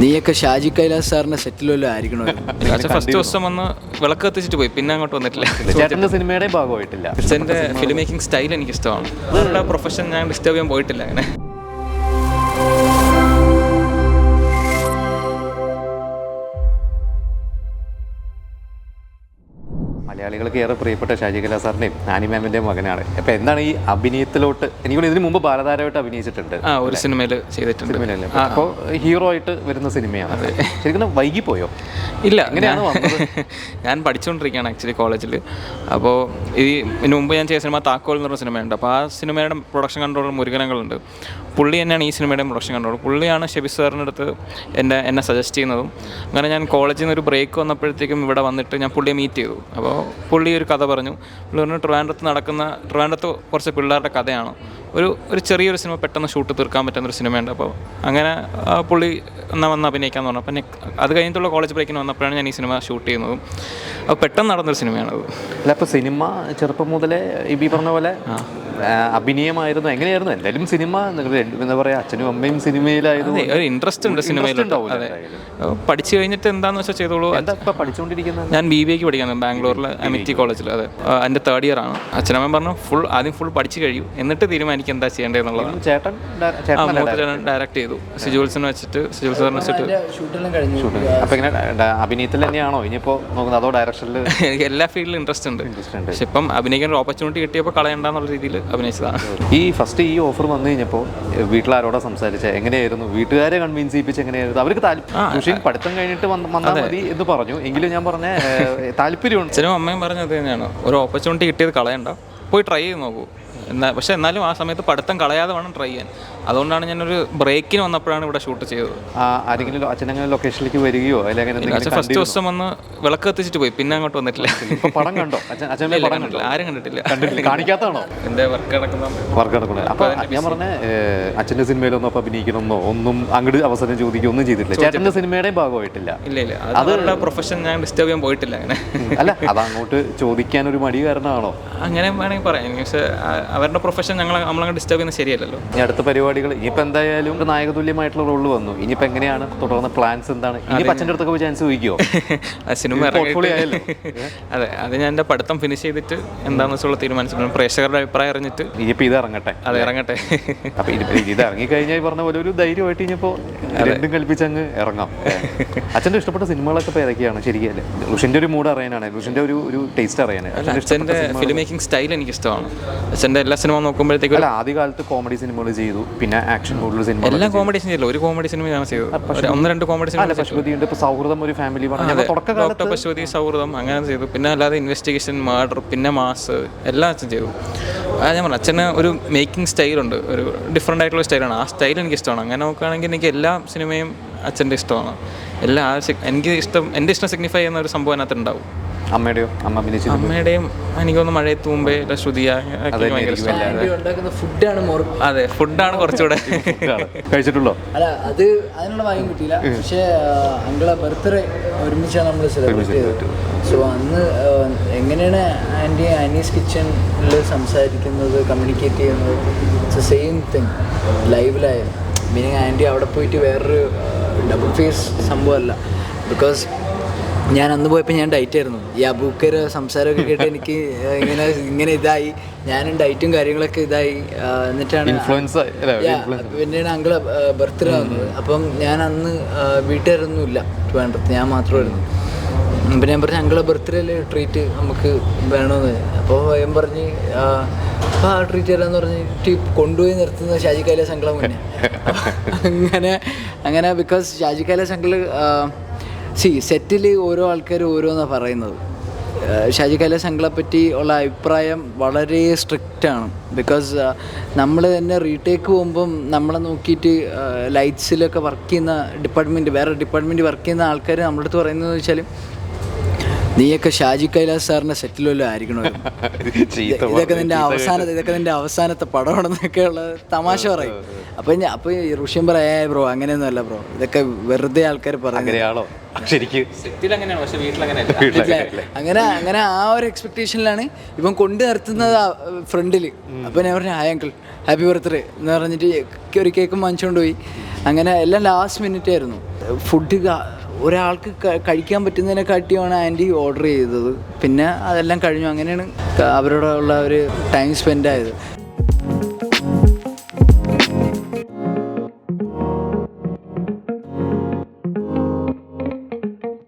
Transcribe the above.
നീയൊക്കെ ഷാജി കൈലാസ് സാറിന്റെ സെറ്റിലല്ലോ ആയിരിക്കണോ? ഫസ്റ്റ് ദിവസം വന്ന് വിളക്ക് കത്തിച്ചിട്ട് പോയി. പിന്നെ അങ്ങോട്ട് വന്നിട്ടില്ല. സിനിമയുടെ ഭാഗമായിട്ടില്ല. ഫിലിം മേക്കിംഗ് സ്റ്റൈൽ എനിക്ക് ഇഷ്ടമാണ്. പ്രൊഫഷൻ ഞാൻ ഡിസ്റ്റർബ് ചെയ്യാൻ പോയിട്ടില്ല അങ്ങനെ. മലയാളികൾക്ക് ഏറെ പ്രിയപ്പെട്ട ഷാജി കലാ സാറിന്റെയും ആനി മാമിന്റെയും മകനാണ്. അപ്പോൾ എന്താണ് ഈ അഭിനയത്തിലോട്ട്? എനിക്ക് ഇതിനു മുമ്പ് ബാലതാരമായിട്ട് അഭിനയിച്ചിട്ടുണ്ട്. ആ ഒരു സിനിമയിൽ ചെയ്തിട്ടുണ്ട്. സിനിമയിലല്ലേ? അപ്പോൾ ഹീറോ ആയിട്ട് വരുന്ന സിനിമയാണ്. ശരിക്കും വൈകിപ്പോയോ? ഇല്ല അങ്ങനെയാണ് ഞാൻ- ഞാൻ പഠിച്ചുകൊണ്ടിരിക്കുകയാണ് ആക്ച്വലി കോളേജിൽ അപ്പോൾ ഈ ഇതിന് മുമ്പ് ഞാൻ ചെയ്ത സിനിമ താക്കോൽ എന്ന് പറഞ്ഞ സിനിമയുണ്ട്. അപ്പോൾ ആ സിനിമയുടെ പ്രൊഡക്ഷൻ കൺട്രോളർ മുരുകനങ്ങളുണ്ട്. പുള്ളി തന്നെയാണ് ഈ സിനിമയുടെ പ്രൊഡക്ഷൻ കൺട്രോൾ പുള്ളിയാണ് ഷെബി സാറിന്റെ അടുത്ത് എന്റെ എന്നെ സജസ്റ്റ് ചെയ്യുന്നതും. അങ്ങനെ ഞാൻ കോളേജിൽ നിന്ന് ഒരു ബ്രേക്ക് വന്നപ്പോഴത്തേക്കും ഇവിടെ വന്നിട്ട് ഞാൻ പുള്ളിയെ മീറ്റ് ചെയ്തു. അപ്പോൾ പുള്ളി ഒരു കഥ പറഞ്ഞു. പുള്ളി പറഞ്ഞു ട്രിവാൻഡ്രത്ത് നടക്കുന്ന ട്രിവാൻഡ്രത്ത് കുറച്ച് പിള്ളേരുടെ കഥയാണ്. ഒരു ഒരു ചെറിയൊരു സിനിമ പെട്ടെന്ന് ഷൂട്ട് തീർക്കാൻ പറ്റുന്ന ഒരു സിനിമയുണ്ട്. അപ്പോൾ അങ്ങനെ പുള്ളി എന്നാൽ വന്ന് അഭിനയിക്കാൻ പറഞ്ഞു. അപ്പം അത് കഴിഞ്ഞിട്ടുള്ള കോളേജ് ബ്രേക്കിന് വന്നപ്പോഴാണ് ഞാൻ ഈ സിനിമ ഷൂട്ട് ചെയ്യുന്നത്. അപ്പോൾ പെട്ടെന്ന് നടന്നൊരു സിനിമയാണത്. അല്ല അപ്പോൾ സിനിമ ചെറുപ്പം മുതലേ ഈ പറഞ്ഞ പോലെ അഭിനയമായിരുന്നു. എങ്ങനെയായിരുന്നു? എന്തായാലും സിനിമ എന്താ പറയുക അച്ഛനും അമ്മയും സിനിമയിലായിരുന്നു ഒരു ഇൻട്രസ്റ്റ് ഉണ്ട് സിനിമയിൽ പഠിച്ചു കഴിഞ്ഞിട്ട് എന്താണെന്ന് വെച്ചാൽ ചെയ്തോളൂ. പഠിച്ചുകൊണ്ടിരിക്കുന്നത് ഞാൻ ബി ബി എക്ക് പഠിക്കുന്നത് ബാംഗ്ലൂരിൽ അമിറ്റി കോളേജിൽ അതെ. എന്റെ തേർഡ് ഇയർ ആണ്. അച്ഛനമ്മ പറഞ്ഞു ഫുൾ ആദ്യം ഫുൾ പഠിച്ചു കഴിയും. എന്നിട്ട് തീരുമാനിക്കും എന്താ ചെയ്യേണ്ടതെന്നുള്ളതാണ്. ചേട്ടൻ ഡയ- ആ ചേട്ടൻ മൂത്ത ഡയറക്റ്റ് ചെയ്തു. സിജുവൽസിനെ വെച്ചിട്ട് സിജുവൽ സാറിനെ വെച്ചിട്ട് ഷൂട്ടെല്ലാം കഴിഞ്ഞു. അപ്പൊ ഇങ്ങനെ ഡ- അഭിനയത്തിൽ തന്നെയാണോ? ഇനിയിപ്പോ നോക്കുന്നത്. അതോ ഡയറക്ഷനിൽ എനിക്ക് എല്ലാ ഫീൽഡിലും ഇൻട്രസ്റ്റ് ഉണ്ട്. പക്ഷെ ഇപ്പം അഭിനയിക്കാൻ ഒരു ഓപ്പർച്യൂണിറ്റി കിട്ടിയപ്പോൾ കളയണ്ടെന്നുള്ള രീതിയിൽ അഭിനയിച്ചതാണ്. ഈ ഫസ്റ്റ് ഈ ഓഫർ വന്നു കഴിഞ്ഞപ്പോൾ വീട്ടിലാരോടാ സംസാരിച്ച? എങ്ങനെയായിരുന്നു? വീട്ടുകാരെ കൺവിൻസ് ചെയ്യിപ്പിച്ച് എങ്ങനെയായിരുന്നു? അവർക്ക് താല്പര്യം പഠിത്തം കഴിഞ്ഞിട്ട് വന്ന- വന്നാൽ മതി എന്ന് പറഞ്ഞു. എങ്കിലും ഞാൻ പറഞ്ഞ ഏഹ്, താല്പര്യമുണ്ട്. അച്ഛനും അമ്മയും പറഞ്ഞത് തന്നെയാണ്. ഒരു ഓപ്പർച്യൂണിറ്റി കിട്ടിയത് കളയണ്ട. പോയി ട്രൈ ചെയ്ത് നോക്കൂ. എന്നാ പക്ഷെ എന്നാലും ആ സമയത്ത് പഠിത്തം കളയാതെ വേണം ട്രൈ ചെയ്യാൻ. അതുകൊണ്ടാണ് ഞാനൊരു ബ്രേക്കിന് വന്നപ്പോഴാണ് ഇവിടെ ഷൂട്ട് ചെയ്തത്. ആരെങ്കിലും അച്ഛനെങ്ങനെ ലൊക്കേഷനിലേക്ക് വരികയോ അല്ലെങ്കിൽ ഫസ്റ്റ് ദിവസം വന്ന് വിളക്ക് കത്തിച്ചിട്ട് പോയി. പിന്നെ അങ്ങോട്ട് വന്നിട്ടില്ല. പടം കണ്ടോ? ആരും കണ്ടിട്ടില്ല. കാണിക്കാത്തതാണോ? എന്റെ വർക്ക് നടക്കുന്ന വർക്ക് നടക്കുന്നത്. അപ്പൊ ഞാൻ പറഞ്ഞ അച്ഛന്റെ സിനിമയിലൊന്നും അപ്പൊ അഭിനയിക്കണമെന്നോ ഒന്നും അങ്ങോട്ട് അവസരം ചോദിക്കുക ഒന്നും ചെയ്തിട്ടില്ല. ചേട്ടന്റെ സിനിമയുടെ ഭാഗമായിട്ടില്ല. ഇല്ല ഇല്ല. അത് പ്രൊഫഷൻ ഞാൻ ഡിസ്റ്റർബ് ചെയ്യാൻ പോയിട്ടില്ല അങ്ങനെ. അല്ല അത് അങ്ങോട്ട് ചോദിക്കാൻ ഒരു മടി കാരണമാണോ? അങ്ങനെ വേണമെങ്കിൽ പറയാം. പക്ഷേ അവരുടെ പ്രൊഫഷൻ ഞങ്ങൾ നമ്മളങ്ങ് ഡിസ്റ്റർബ് ചെയ്യുന്നത് ശരിയല്ലല്ലോ. ഇനി അടുത്ത പരിപാടികൾ. ഇനിയിപ്പോൾ എന്തായാലും ഒരു നായകതുല്യമായിട്ടുള്ള റോൾ വന്നു. ഇനിയിപ്പോൾ എങ്ങനെയാണ്? തുടർന്ന് പ്ലാൻസ് എന്താണ്? ഇനി അച്ഛന്റെ അടുത്തൊക്കെ പോയി ചാൻസ് ചോദിക്കുമോ ആ സിനിമ. അതെ അത് ഞാൻ എന്റെ പഠിത്തം ഫിനിഷ് ചെയ്തിട്ട് എന്താണെന്ന് വെച്ചുള്ള തീരുമാനിച്ചിട്ടുണ്ട്. പ്രേക്ഷകരുടെ അഭിപ്രായം അറിഞ്ഞിട്ട് ഇനിയിപ്പോൾ ഇത് ഇറങ്ങട്ടെ. അത് ഇറങ്ങട്ടെ. അപ്പോൾ ഇത് ഇറങ്ങിക്കഴിഞ്ഞാൽ പറഞ്ഞ പോലെ ഒരു ധൈര്യമായിട്ട് ഇനിയിപ്പോൾ രണ്ടും കൽപ്പിച്ച് അങ്ങ് ഇറങ്ങാം അച്ഛന്റെ ഇഷ്ടപ്പെട്ട സിനിമകളൊക്കെ ഇപ്പോൾ ശരിയല്ലേ ലുഷിന്റെ ഒരു മൂഡ് അറിയാനാണ്. ലുഷിന്റെ ഒരു ഒരു ടേസ്റ്റ് അറിയാനാണ്. അച്ഛന്റെ ഫിലിം മേക്കിംഗ് സ്റ്റൈൽ എനിക്ക് ഇഷ്ടമാണ്. അച്ഛന്റെ എല്ലാ സിനിമ നോക്കുമ്പോഴത്തേക്കും ആദ്യ കാലത്ത് കോമഡി സിനിമകൾ ചെയ്തു. പിന്നെ ആക്ഷൻ കൂടുതൽ സിനിമ എല്ലാ കോമഡി സിനിമ ഒരു കോമഡി സിനിമ ഞാൻ ചെയ്തു ഒന്ന് രണ്ട് കോമഡി സിനിമ പശുപതി ഉണ്ട് സൗഹൃദം ഒരു ഫാമിലി ഡോക്ടർ പശുപതി സൗഹൃദം അങ്ങനെ ചെയ്തു. പിന്നെ അല്ലാതെ ഇൻവെസ്റ്റിഗേഷൻ മർഡർ പിന്നെ മാസ് എല്ലാം അച്ഛൻ ചെയ്തു. അത് ഞാൻ പറഞ്ഞു അച്ഛന് ഒരു മേക്കിംഗ് സ്റ്റൈലുണ്ട് ഒരു ഡിഫറെന്റ് ആയിട്ടുള്ള സ്റ്റൈലാണ് ആ സ്റ്റൈൽ എനിക്ക് ഇഷ്ടമാണ് അങ്ങനെ നോക്കുകയാണെങ്കിൽ എനിക്ക് എല്ലാ സിനിമയും അച്ഛന്റെ ഇഷ്ടമാണ്. എല്ലാ എനിക്ക് ഇഷ്ടം എന്റെ ഇഷ്ടം സിഗ്നിഫൈ ചെയ്യുന്ന ഒരു സംഭവം അതിനകത്ത് ഉണ്ടാവും. അമ്മയുടെയോ? അമ്മ അഭിനയിച്ചിട്ടുണ്ട് അമ്മയുടെയും എനിക്കൊന്ന് മഴയത്ത് മുമ്പേ ഇല്ല ശ്രുതിയ ഫുഡാണ് മോർ അതെ ഫുഡാണ് കുറച്ചുകൂടെ. കഴിച്ചിട്ടുള്ളോ അല്ല അത് അതിനുള്ള ഭാഗ്യം കിട്ടിയില്ല. പക്ഷേ അങ്കിളെ ബർത്ത്ഡേ ഒരുമിച്ചാണ് നമ്മൾ സെലിബ്രേറ്റ് ചെയ്തത്. സോ അന്ന് എങ്ങനെയാണ് ആന്റി ആനീസ് കിച്ചണിൽ സംസാരിക്കുന്നത് കമ്മ്യൂണിക്കേറ്റ് ചെയ്യുന്നത്? ഇറ്റ്സ് സെയിം തിങ് ലൈവിലായിരുന്നു മീനിങ് ആന്റി അവിടെ പോയിട്ട് വേറൊരു ഡബിൾ ഫേസ് സംഭവമല്ല. ബിക്കോസ് ഞാൻ അന്ന് പോയപ്പോൾ ഞാൻ ഡയറ്റ് ആയിരുന്നു. ഈ അബൂക്കര് സംസാരമൊക്കെ കേട്ട് എനിക്ക് ഇങ്ങനെ ഇങ്ങനെ ഇതായി. ഞാനും ഡയറ്റും കാര്യങ്ങളൊക്കെ ഇതായി. എന്നിട്ടാണ് പിന്നെയാണ് അങ്കിൾ ബർത്ത്ഡേ വന്നത് അപ്പം ഞാൻ അന്ന് വീട്ടുകാരൊന്നും വീട്ടുകാരൊന്നുമില്ല ട്രിവാൻഡ്രത്ത് ഞാൻ മാത്രമായിരുന്നു. അപ്പം ഞാൻ പറഞ്ഞു അങ്കിളെ ബർത്ത്ഡേയിൽ ട്രീറ്റ് നമുക്ക് വേണമെന്ന് അപ്പോൾ ഞാൻ പറഞ്ഞ് അപ്പോൾ ആ ട്രീറ്റ് തരാമെന്ന് പറഞ്ഞിട്ട് കൊണ്ടുപോയി നിർത്തുന്ന ഷാജി കൈലാസ് അങ്കിളെ മുന്നേ. അങ്ങനെ അങ്ങനെ ബിക്കോസ് ഷാജി കൈലാസ് അങ്കിൾ സി സെറ്റിൽ ഓരോ ആൾക്കാർ ഓരോന്നാണ് പറയുന്നത്. ഷാജി കൈലാസ് പറ്റി ഉള്ള അഭിപ്രായം വളരെ സ്ട്രിക്റ്റ് ആണ്. ബിക്കോസ് നമ്മൾ തന്നെ റീടേക്ക് പോകുമ്പം നമ്മളെ നോക്കിയിട്ട് ലൈറ്റ്സിലൊക്കെ വർക്ക് ചെയ്യുന്ന ഡിപ്പാർട്ട്മെന്റ് വേറെ ഡിപ്പാർട്ട്മെന്റ് വർക്ക് ചെയ്യുന്ന ആൾക്കാർ നമ്മുടെ അടുത്ത് പറയുന്നത് വെച്ചാൽ നീയൊക്കെ ഷാജി കൈലാസ് സാറിന്റെ സെറ്റിലല്ലോ ആയിരിക്കണോ? ഇതൊക്കെ നിന്റെ അവസാന ഇതൊക്കെ നിന്റെ അവസാനത്തെ പടമാണെന്നൊക്കെയുള്ള തമാശ പറയും. അപ്പൊ ഞാൻ അപ്പോൾ ഈ ഋഷ്യം പറയാ ബ്രോ അങ്ങനെയൊന്നും അല്ല ബ്രോ. ഇതൊക്കെ വെറുതെ ആൾക്കാർ പറയുന്നത്. അങ്ങനെയാണോ? ശരിക്ക്. സെറ്റിൽ അങ്ങനെയാണ് പക്ഷെ വീട്ടിലങ്ങനെയല്ല. മനസ്സിലായോ? അങ്ങനെ അങ്ങനെ ആ ഒരു എക്സ്പെക്ടേഷനിലാണ് ഇവൻ കൊണ്ടു നിർത്തുന്നത് ഫ്രണ്ടിൽ. അപ്പൊ ഞാൻ പറഞ്ഞു ഹായ് അങ്കിൾ ഹാപ്പി ബർത്ത്ഡേ എന്ന് പറഞ്ഞിട്ട് ഒരു കേക്കും വാങ്ങിച്ചുകൊണ്ട് പോയി. അങ്ങനെ എല്ലാം ലാസ്റ്റ് മിനിറ്റ് ആയിരുന്നു. ഫുഡ് ഒരാൾക്ക് കഴിക്കാൻ പറ്റുന്നതിനെക്കാട്ടിയാണ് ആന്റി ഓർഡർ ചെയ്തത്. പിന്നെ അതെല്ലാം കഴിഞ്ഞു. അങ്ങനെയാണ് അവരോടുള്ള ഒരു ടൈം സ്പെൻഡ് ആയത്.